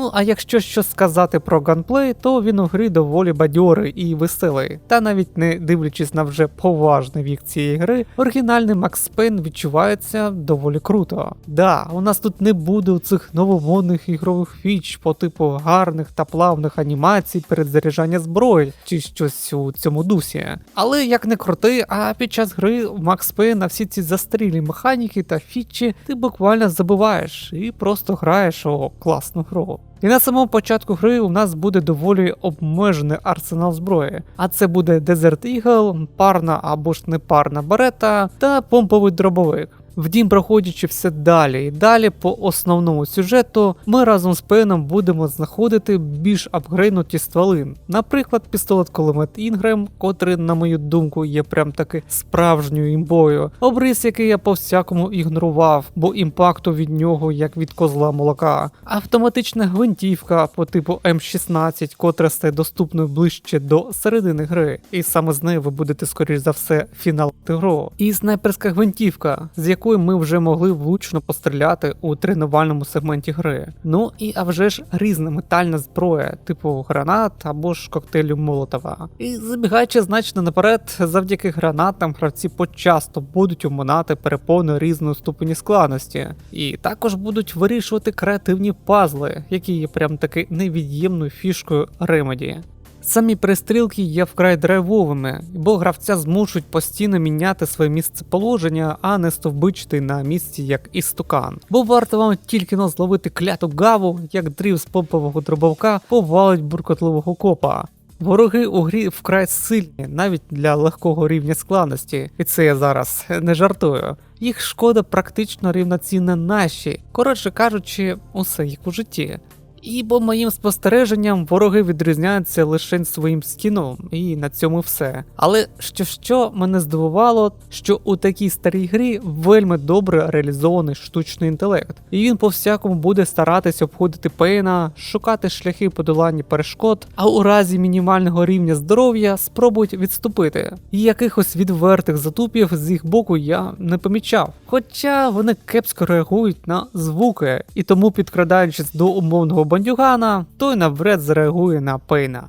Ну а якщо щось сказати про ганплей, то він у грі доволі бадьорий і веселий. Та навіть не дивлячись на вже поважний вік цієї гри, оригінальний Макс Пейн відчувається доволі круто. Да, у нас тут не буде цих новомодних ігрових фіч по типу гарних та плавних анімацій перед заряджання зброї чи щось у цьому дусі. Але як не крути, а під час гри в Макс Пейн на всі ці застарілі механіки та фічі ти буквально забуваєш і просто граєш у класну гру. І на самому початку гри у нас буде доволі обмежений арсенал зброї, а це буде Desert Eagle, парна або ж непарна барета та помповий дробовик. Вдім, проходячи все далі і далі по основному сюжету, ми разом з Пеном будемо знаходити більш апгрейднуті стволи. Наприклад, пістолет кулемет Інгрем, котрий, на мою думку, є прям таки справжньою імбою. Обрис, який я по всякому ігнорував, бо імпакту від нього як від козла молока. Автоматична гвинтівка по типу М16, котра стає доступною ближче до середини гри, і саме з нею ви будете, скоріш за все, фіналити гру. І снайперська гвинтівка, з якою ми вже могли влучно постріляти у тренувальному сегменті гри. Ну і а вже ж різна метальна зброя, типу гранат або ж коктейлю Молотова. І забігаючи значно наперед, завдяки гранатам гравці почасто будуть оминати перепони різної ступені складності, і також будуть вирішувати креативні пазли, які є прям таки невід'ємною фішкою Ремеді. Самі перестрілки є вкрай драйвовими, бо гравця змушують постійно міняти своє місце положення, а не стовбичити на місці як істукан. Бо варто вам тільки но зловити кляту гаву, як дрів з помпового дробовка повалить буркотливого копа. Вороги у грі вкрай сильні, навіть для легкого рівня складності, і це я зараз не жартую. Їх шкода практично рівноцінна нашій, коротше кажучи, усе як у житті. І по моїм спостереженням, вороги відрізняються лише своїм скіном, і на цьому все. Але що що мене здивувало, що у такій старій грі вельми добре реалізований штучний інтелект, і він по всякому буде старатись обходити пейна, шукати шляхи подолання перешкод, а у разі мінімального рівня здоров'я спробують відступити. І якихось відвертих затупів з їх боку я не помічав. Хоча вони кепсько реагують на звуки, і тому підкрадаючись до умовного бандюгана, той навряд зреагує на пейна.